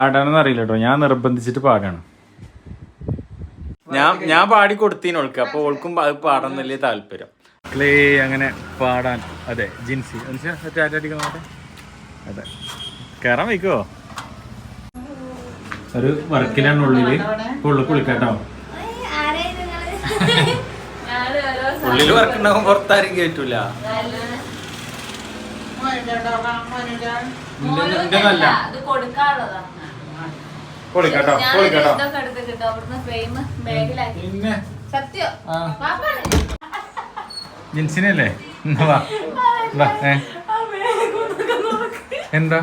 പാടാണെന്ന് അറിയില്ല കേട്ടോ ഞാൻ നിർബന്ധിച്ചിട്ട് പാടാണ്. ഞാൻ ഞാൻ പാടി കൊടുത്തീന് ഓൾക്ക്. അപ്പൊ ഓൾക്കും അത് പാടാൻ വലിയ താല്പര്യം. ക്ലേ അങ്ങനെ പാടാൻ. അതെ ജിൻസി. അതെ. കേറാൻ വയ്ക്കോ ഒരു വർക്കിലാണ് ഉള്ളിൽ. ഉള്ളു കുളിക്കാട്ടോ. ഉള്ളിൽ വർക്ക് ഉണ്ടാകും പുറത്താരും കേട്ടൂല നല്ല. അത് കൊടുക്കാനുള്ളതാണ് പിന്നെ? ജിൻസിനല്ലേ? എന്താ?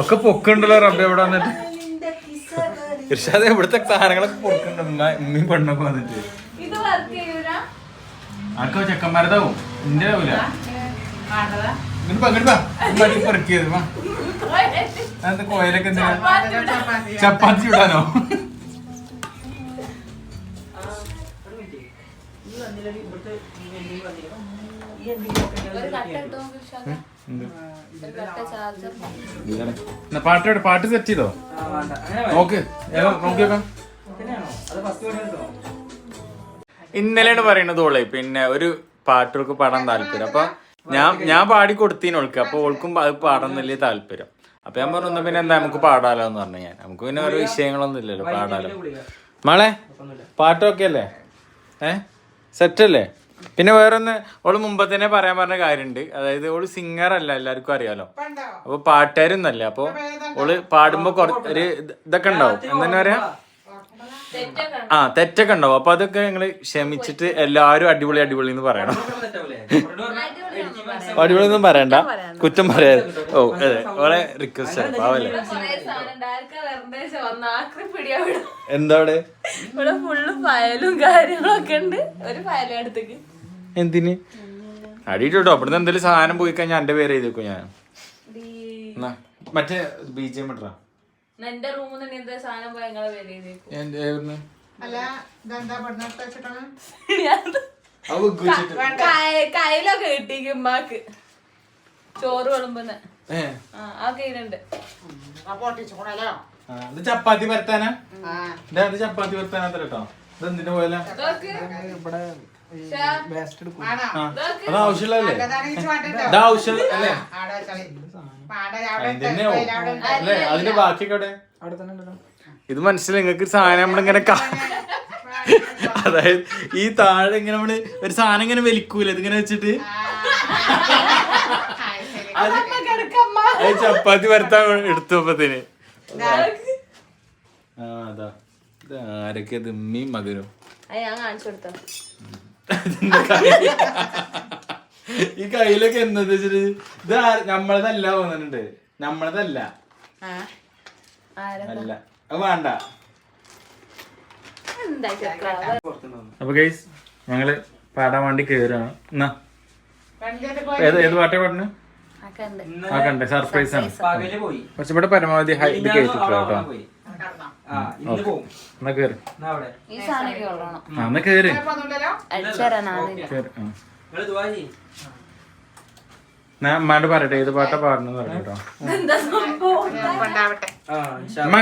ഒക്കെ പൊക്കുണ്ടല്ലോ റബ്ബ് എവിടെ വന്നിട്ട്. ഇർഷാദ് ഇവിടുത്തെ സാധനങ്ങളൊക്കെ പൊക്കുണ്ട് ഉമ്മ ഉമ്മയും പെണ്ണൊക്കെ വന്നിട്ട്. ഇത് വർക്ക് ചെയ്യൂല? ആർക്കോ ചെക്കന്മാരതാവും. എന്റെ ആവൂല. കോയലൊക്കെ ചപ്പാത്തി ചൂടാനോ? പാട്ട് പാട്ട് സെറ്റ് ചെയ്തോ? നോക്ക് നോക്കിയോക്കാം ഇന്നലെയാണ് പറയുന്നത് ഓളെ പിന്നെ ഒരു പാട്ടുകൾക്ക് പാടാൻ താല്പര്യം. അപ്പൊ ഞാൻ ഞാൻ പാടി കൊടുത്തീന് ഓൾക്ക് അപ്പൊ ഓൾക്കും അത് പാടാൻ വലിയ താല്പര്യം. അപ്പൊ ഞാൻ പറഞ്ഞു പിന്നെ എന്താ നമുക്ക് പാടാലോ എന്ന് പറഞ്ഞു ഞാൻ. നമുക്ക് പിന്നെ ഓരോ വിഷയങ്ങളൊന്നും ഇല്ലല്ലോ പാടാലോ. മോളെ പാട്ടൊക്കെ അല്ലേ ഏ? സെറ്റ് അല്ലേ പിന്നെ വേറൊന്ന് ഓൾ മുമ്പ് തന്നെ പറയാൻ പറഞ്ഞ കാര്യമുണ്ട്. അതായത് ഓൾ സിംഗർ അല്ല എല്ലാവർക്കും അറിയാലോ. അപ്പൊ പാട്ടുകാരൊന്നല്ല അപ്പൊ ഓൾ പാടുമ്പോ കുറ- ഒരു ഇത് ഇതൊക്കെ ഉണ്ടാവും. എന്താ പറയാ? ആ തെറ്റൊക്കെ ഉണ്ടാവും അപ്പൊ അതൊക്കെ ഞങ്ങൾ ക്ഷമിച്ചിട്ട് എല്ലാരും അടിപൊളി അടിപൊളി എന്ന് പറയണം. അടിപൊളി ഒന്നും പറയണ്ട. കുറ്റം പറയാ ഓ അതെ. വളരെ റിക്വസ്റ്റ് ആണ്. പാവല്ലേ? എന്താ അവിടെ? ഇവിടെ ഫുള്ള് ഫയലും കാര്യങ്ങളൊക്കെ ഉണ്ട്. ഒരു എന്തിന്? അടിയിട്ടോ അവിടുന്ന് എന്തെങ്കിലും സാധനം പോയി കഴിഞ്ഞാൽ എന്റെ പേര് എഴുതിക്കും ഞാൻ. മറ്റേ ബി ജെ ഇട്ടാ എന്റെ റൂമിൽ നിന്ന് എന്താ സാധനം പോയി ഞങ്ങളെ പേര് എഴുതിയേക്കും അല്ല ഇതെന്താ പഠനത്തെ വെച്ചിട്ടാണ്. കയ്യിലൊക്കെ കിട്ടിക്കും ഉമ്മാക്ക്. ചോറ് വിളമ്പുന്ന. ആ കയ്യിലുണ്ട് ഇത് ചപ്പാത്തി പരത്താനാ? ഇതാ, ചപ്പാത്തി പരത്താനാ കേട്ടോ. ഇത് എന്തിന്റെ പോലെ ഇതൊക്കെ ശ്ശെ, ആണോ ആ അത് വേണ്ടല്ലോ ഇത് ആവശ്യം. അല്ലേ? അവിടെ അതിന്റെ ഇട്ട് അവിടെ തന്നെ ബാക്കിയൊക്കെ അവിടെ ഇത് മനസ്സിലായി നിങ്ങൾക്ക് സാധനം നമ്മളിങ്ങനെ അതായത് ഈ താഴെ ഇങ്ങനെ നമ്മൾ ഒരു സാധനം ഇങ്ങനെ വലിക്കൂല? ഇതിങ്ങനെ വെച്ചിട്ട്? ചപ്പാത്തി ശരി. അത് അത് ചപ്പാത്തി പരത്താൻ എടുത്തപ്പത്തിന് ആ അതാ. ഇത് ആരൊക്കെ ഇത് മധുരം. ഞാൻ കാണിച്ചു കൊടുത്തോ. ഇതിന്റെ. ഈ കയ്യിലൊക്കെ എന്താ വെച്ചിട്ട് ഇത് നമ്മളതല്ല തോന്നുന്നുണ്ട്. നമ്മളതല്ല. ആ. ആരാ അല്ല. അത് വേണ്ട. അപ്പൊ ഗൈസ് ഞങ്ങൾ പാടാൻ വേണ്ടി കേറാണ് എന്നാ ഏത് ഏത് പാട്ടാ പാടുന്നു? ആ കണ്ടേ. സർപ്രൈസ് ആണ് പക്ഷെ കൂടെ പരമാവധി ഹൈ ഇത് എന്നാ കേറ്. ഈ ആ എന്നാ കേറ്. കേറ് ഞാൻ അമ്മാണ്ട് പറയട്ടെ ഏത് പാട്ടാ പാടണെന്ന് പറഞ്ഞോ അമ്മ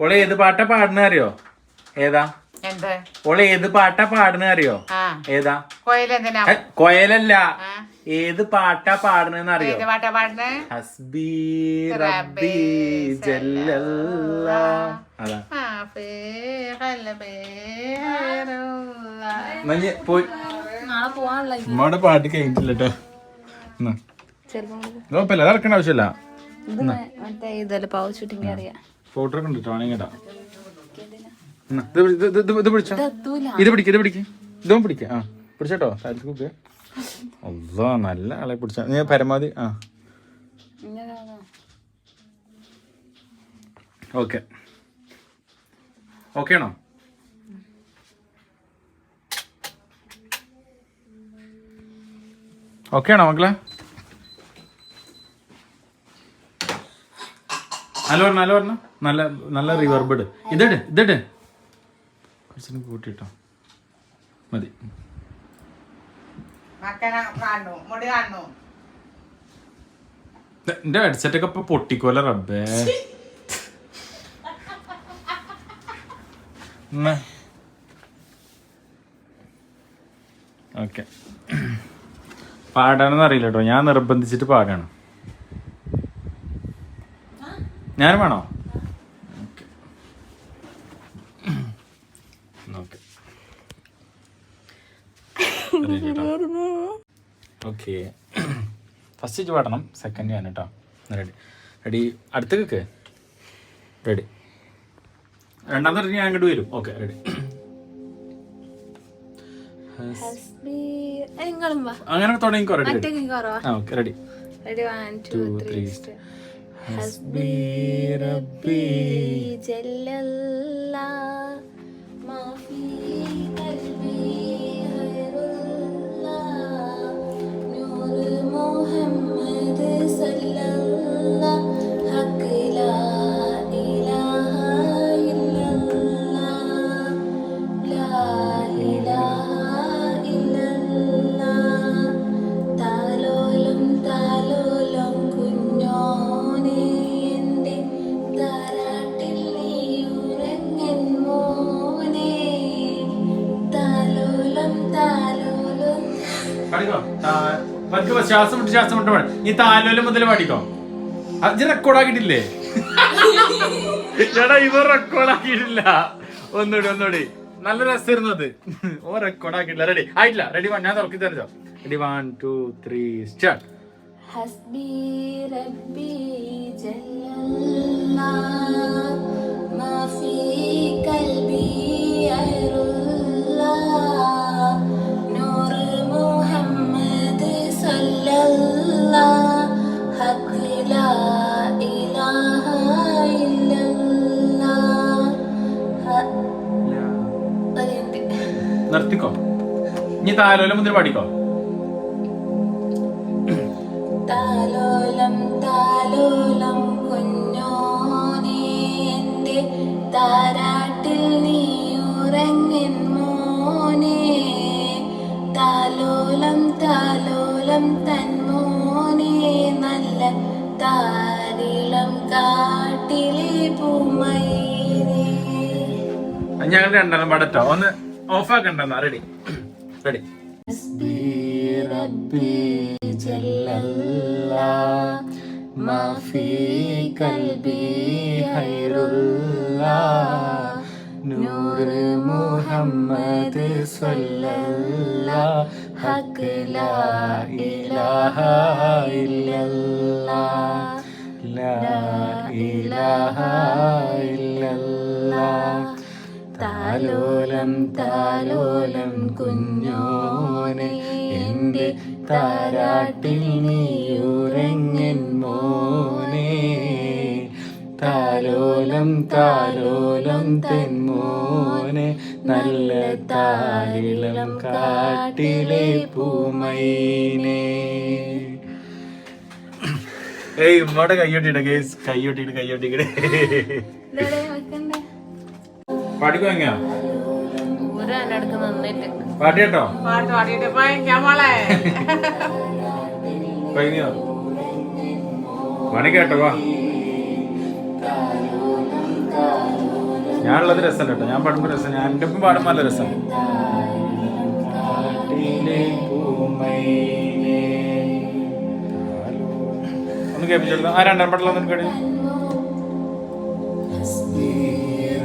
ഓളെ ഏത് പാട്ടാ പാടുന്ന അറിയോ? ഏതാ? ഓൾ ഓളെ ഏത് പാട്ടാ പാടുന്ന അറിയോ? ആ. ഏതാ? കോയലല്ല. ഏത് പാട്ടാ പാടണെന്ന് അറിയോ ഏത് പാട്ടാ ഹസ്ബി റബ്ബി ജല്ലല്ല. അതാ. പോയി. ഉമ്മയുടെ പാട്ട് കഴിഞ്ഞിട്ടില്ല കേട്ടോ കുഴപ്പമില്ല അത് ഇറക്കണ്ട ആവശ്യമില്ല. ഫോട്ടോ ഒക്കെ ഉണ്ട് കേട്ടോ ഇത് പിടി- ഇത് ഇത് ഇത് പിടിച്ചോ? ഇത് പിടിക്കും ഇത് പിടിക്കും. ഇതും പിടിക്കാം. ആ. പിടിച്ചോട്ടോ താഴത്തേക്ക് അല്ലോ നല്ല ആളെ പിടിച്ച. നീ പരമാവധി ആ? ഓക്കെ. ഓക്കെ ആണോ? ഓക്കെ ആണോ മക്കളെ? നല്ല പറഞ്ഞ നല്ല പറഞ്ഞ നല്ല നല്ല റിവർബ് ഇട്. ഇതിട് ഇതിട്. കുറച്ചും കൂട്ടിട്ടോ മതി. മക്കനെ കാണു മുടി കാണു എന്റെ ഹെഡ്സെറ്റ് ഒക്കെ ഇപ്പൊ പൊട്ടിക്കോല റബ്ബേ. ഓക്കെ. പാടാണെന്ന് അറിയില്ല കേട്ടോ. ഞാൻ നിർബന്ധിച്ചിട്ട് പാടാണ്. ഞാൻ വേണോ ഓക്കെ ഓക്കെ ഫസ്റ്റ് ഇച്ച് പാടണം സെക്കൻഡ് ഞാൻ കേട്ടോ റെഡി റെഡി അടുത്ത് കേക്ക് റെഡി രണ്ടാമത്തെ ഞാൻ അങ്ങോട്ട് വരും. ഓക്കെ റെഡി അങ്ങനെ തുടങ്ങിക്കോ റെഡി ആ okay ready ready one two three. ഹസ്ബി റബ്ബി ജല്ലല്ലാ മുഹമ്മദ് പഠിക്കോ പഠിക്കോ ശ്വാസം വിട്ട് ശ്വാസം വിട്ട് പാടി ഈ താലോലം മുതൽ പാടിക്കോ അത് റെക്കോർഡാക്കിട്ടില്ലേ ചേട്ടാ ഇവർ റെക്കോർഡാക്കിയിട്ടില്ല ഒന്നുകൂടി ഒന്നുകൂടി നല്ല രസമായിരുന്നു അത്. ഓ റെക്കോർഡാക്കിയിട്ടില്ല റെഡി ആയിട്ടില്ല. റെഡി വൺ ഞാൻ തുറക്കി തരച്ചോ ready one two three start ഹസ്ബി റബ്ബി ജല്ലല്ലാ മാ ഫീ കൽബി അഹ്റുല്ലാ ഇനി താലോലം മുതൽ പാടിക്കോ താലോലം താലോലം കുഞ്ഞോനെ താരാട്ടിൽ നീ ഉറങ്ങൻ മോനെ. താലോലം താലോലം തന്മോനെ നല്ല താരിളം കാട്ടിലെ പൂമയിലേ ഞങ്ങൾ രണ്ടെണ്ണം പാടട്ടോ. ഒന്ന് ഓഫ് ആക്കണ്ടെന്നാ റെഡി റെഡി ما في قلبي خير الله نور محمد صلى الله حق لا إله إلا الله لا إله إلا الله تعالوا لم تعالوا لم കുഞ്ഞോനെ എന്റെ താരാട്ടിൽ നീയുറങ്ങൻ മോനെ. താലോലം താലോലം തെന്മോനെ നല്ല താരിളം കാട്ടിലെ പൂമൈനെ. ഏയ് ഇമ്മോടെ കയ്യൊട്ടിട്ട് കേസ് കയ്യൊട്ടിട്ട് കയ്യൊട്ടിക്കടേ ഇതെവിടെ നന്നായിട്ട്. പാട്ടി കേട്ടോ പാട്ട് പാടിയിട്ട് പോയിക്കാ മോളെ. കഴിഞ്ഞോ? പണി കേട്ടോ വാ. ഞാനുള്ളത് രസം കേട്ടോ. ഞാൻ പാടുമ്പോ രസം. ഞാൻ എന്റെ ഒപ്പം പാടുമ്പോ നല്ല രസം. ഒന്ന് കേൾപ്പിച്ചെടുത്തോ ആ രണ്ടാം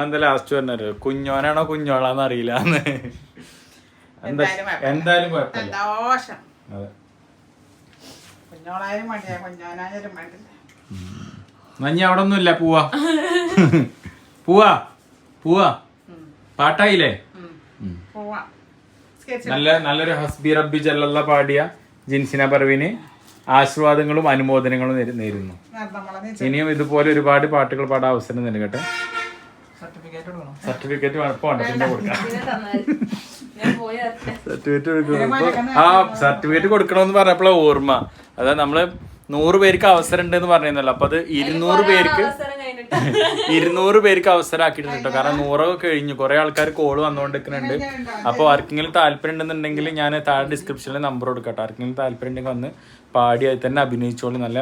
ഉമ്മ എന്താ ലാസ്റ്റ് പറഞ്ഞത് കുഞ്ഞോനാണോ കുഞ്ഞോളാന്ന് അറിയില്ല എന്താ എന്തായാലും അതെ. കുഞ്ഞോളായാലും കുഞ്ഞോനായാലും മടിയില്ല നഞ്ഞി അവിടെ ഒന്നുമില്ല പൂവാ. പൂവാ. പൂവാ. പാട്ടായില്ലേ? നല്ല നല്ലൊരു ഹസ്ബി റബ്ബി ജല്ലല്ല പാടിയ ജിൻസിന പർവിന് ആശീർവാദങ്ങളും അനുമോദനങ്ങളും നേരുന്നു. ഇനിയും ഇതുപോലെ ഒരുപാട് പാട്ടുകൾ പാടാൻ അവസരം നൽകട്ടെ. സർട്ടിഫിക്കറ്റ് കൊടുക്കണം സർട്ടിഫിക്കറ്റ് കൊടുക്കണം ആ സർട്ടിഫിക്കറ്റ് കൊടുക്കണമെന്ന് പറഞ്ഞപ്പോഴാ ഓർമ്മ. അതായത് നമ്മൾ നൂറ് പേർക്ക് അവസരം ഉണ്ട് എന്ന് പറഞ്ഞല്ലോ അപ്പൊ അത് ഇരുന്നൂറ് പേർക്ക് ഇരുന്നൂറ് പേർക്ക് അവസരം ആക്കിയിട്ടുണ്ട് കേട്ടോ. കാരണം നൂറൊക്കെ കഴിഞ്ഞു. കുറെ ആൾക്കാർ കോൾ വന്നുകൊണ്ടിരിക്കുന്നുണ്ട് അപ്പോൾ ആർക്കെങ്കിലും താല്പര്യം ഉണ്ടെന്നുണ്ടെങ്കിൽ ഞാൻ താഴെ ഡിസ്ക്രിപ്ഷനിൽ നമ്പർ കൊടുക്കട്ടെ ആർക്കെങ്കിലും താല്പര്യം ഉണ്ടെങ്കിൽ വന്ന് പാടി തന്നെ അഭിനയിച്ചോളൂ. നല്ല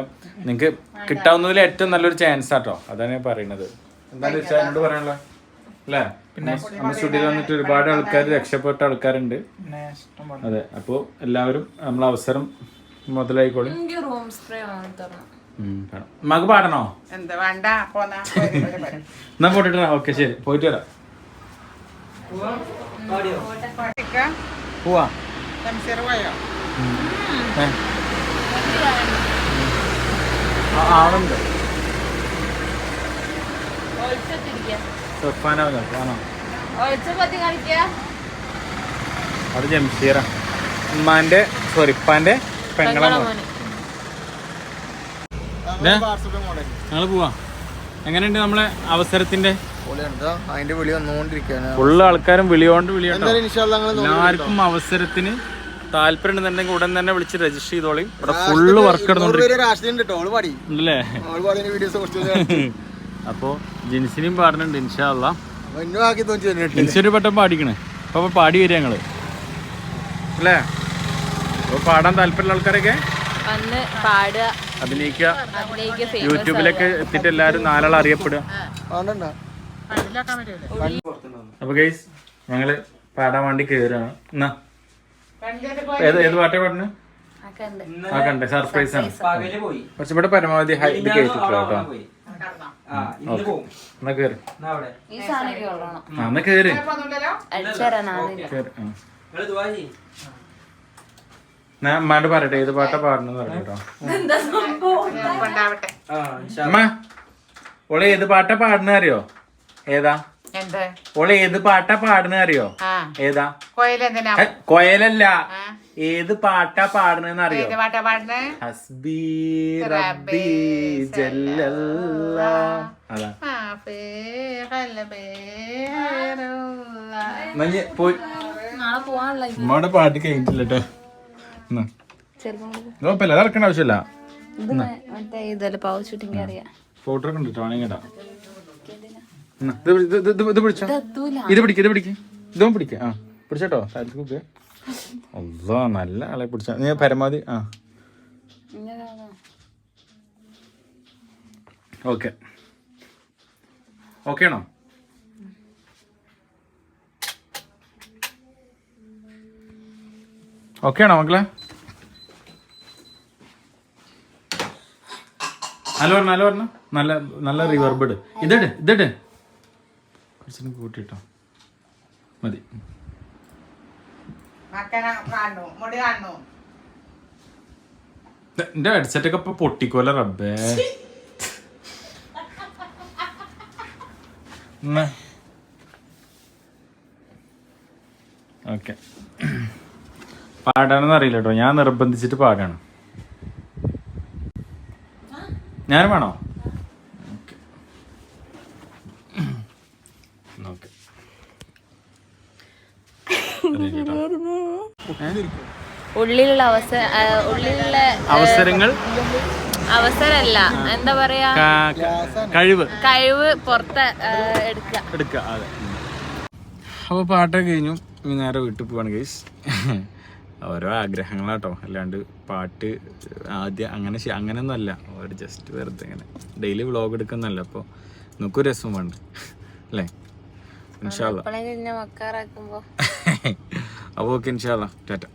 നിങ്ങൾക്ക് കിട്ടാവുന്നതിൽ ഏറ്റവും നല്ലൊരു ചാൻസ് ആട്ടോ അതാണ് ഞാൻ പറയുന്നത്. എന്നോട് പറയാനുള്ളത്? അല്ലേ? പിന്നെ നമ്മുടെ സ്റ്റുഡിയോയിൽ വന്നിട്ട് ഒരുപാട് ആൾക്കാർ രക്ഷപ്പെട്ട ആൾക്കാരുണ്ട്. അതെ അപ്പോൾ എല്ലാവരും നമ്മളെ അവസരം മുതലായിക്കോളും. മക പാടണോ. എന്നാ പോട്ടിട്ട്? ഓക്കെ ശരി. പോയിട്ട് വരാം. പോവാ. ആളുണ്ട്. കളിക്കുക അത് ജംഷീറ. ഉമ്മാന്റെ സോറി ഉപ്പാന്റെ പെങ്ങളെ ഞങ്ങൾ പോവാ. എങ്ങനെയുണ്ട് നമ്മളെ അവസരത്തിന്റെ? അതിന്റെ വിളി വന്നുകൊണ്ടിരിക്കുകയാണ് ഫുള്ള് ആൾക്കാരും വിളിയോണ്ട് വിളിയോണ്ടോ എല്ലാവർക്കും അവസരത്തിന് താല്പര്യം ഉണ്ടെന്നുണ്ടെങ്കിൽ ഉടൻ തന്നെ വിളിച്ച് രജിസ്റ്റർ ചെയ്തോളി. ഇവിടെ ഫുള്ള് വർക്ക് ഇരുന്നൂറ് നടന്നുകൊണ്ടിരിക്കും പേര് രാഷ്ട്രീയം ഉണ്ട് കേട്ടോ അവൾ പാടി ഉണ്ടല്ലേ അവൾ പാടിയ വീഡിയോസ് കുറച്ച് അപ്പോ ജിൻസിനെയും പാടുന്നുണ്ട് ഇൻഷാല്ല അപ്പൊ പെട്ടെന്ന് പാടിക്കണേ. അപ്പൊ അപ്പൊ പാടി വരിക ഞങ്ങൾ. അല്ലേ? അപ്പൊ പാടാൻ താല്പര്യമുള്ള ആൾക്കാരൊക്കെ? അഭിനയിക്കുക. യൂട്യൂബിലൊക്കെ എത്തിയിട്ട് എല്ലാരും നാലാൾ അറിയപ്പെടുക. അപ്പൊ ഗൈസ് ഞങ്ങൾ പാടാൻ വേണ്ടി കേറുകയാണ് എന്നാ? ഏത് ഏത് പാട്ടാ പാടുന്നു? ആ കണ്ടേ. സർപ്രൈസ് ആണ്. പക്ഷെ പോയി. കുറച്ചും കൂടെ പരമാവധി ഹൈ ഇത് കേട്ടിട്ടില്ല കേട്ടോ. എന്നാ കേറ്. ഈ സാധനം കേറണം ആ എന്നാ കേറ്. കേറ് ഞാൻ അമ്മാണ്ട് പറയട്ടെ ഏത് പാട്ടാ പാടണെന്ന് പറഞ്ഞോ എന്താ സംഭവം? ഉണ്ടാവട്ടെ. ആ ഇൻഷാ അമ്മ ഓളെ ഏത് പാട്ടാ പാടുന്ന അറിയോ? ഏതാ? ഓൾ ഓളെ ഏത് പാട്ടാ പാടുന്ന അറിയോ? ആ. ഏതാ? കൊയലല്ല. ഏത് പാട്ടാ പാടണെന്ന് അറിയോ ഏത് പാട്ടാ പാടുന്നേ? ഹസ്ബി റബ്ബി പോയി. ഉമ്മയുടെ പാട്ട് കഴിഞ്ഞിട്ടില്ല കേട്ടോ കുഴപ്പമില്ല അത് ഇറക്കേണ്ട ആവശ്യമില്ല. ഫോട്ടോ ഒക്കെ ഉണ്ട് കേട്ടോ ഇത് പിടി- ഇത് ഇത് ഇത് പിടിച്ചോ? ഇത് പിടിക്ക ഇത് പിടിക്ക. ഇതും പിടിക്ക. ആ പിടിച്ചോട്ടോ താഴത്തേക്ക് നല്ല ആളെ പിടിച്ച. നീ പരമാവധി ആ? ഓക്കെ. ഓക്കെ ആണോ? ഓക്കെ ആണോ മക്കളെ? നല്ല പറഞ്ഞ നല്ല പറഞ്ഞ നല്ല നല്ല റിവർബഡ് ഇതിട് ഇതിട്. കുറച്ചും കൂട്ടിട്ടോ മതി. മക്കനെ കാണു മുടി കാണു എന്റെ ഹെഡ്സെറ്റ് ഒക്കെ ഇപ്പൊ പൊട്ടിക്കോല റബ്ബേ. ഓക്കെ. പാടാനൊന്നും അറിയില്ല കേട്ടോ ഞാൻ നിർബന്ധിച്ചിട്ട് പാടാണ്. ഞാനും വേണോ ഓക്കെ ഓക്കെ ഉള്ളിലുള്ള അവസര ഉള്ളിലുള്ള അവസരങ്ങൾ? അവസരല്ല. എന്താ പറയാ? കഴിവ്. കഴിവ് പുറത്ത് എടുക്കുക. എടുക്കുക അതെ. അപ്പോൾ പാട്ടൊക്കെ കഴിഞ്ഞു. ഇനി നേരെ വീട്ടിൽ പോവാണ് ഗൈസ് ഓരോ ആഗ്രഹങ്ങളാട്ടോ. അല്ലാണ്ട് പാട്ട് ആദ്യം അങ്ങനെ അങ്ങനെ അങ്ങനെയൊന്നും അല്ല ഒരു ജസ്റ്റ് വെറുതെ ഇങ്ങനെ. ഡെയിലി വ്ളോഗ് എടുക്കുന്നല്ല അപ്പോൾ നമുക്കൊരു രസം വേണ്ട? അല്ലേ? ഇൻഷാല്ല അപ്പോൾ ഓക്കെ ഇൻഷാല്ല ടാറ്റ.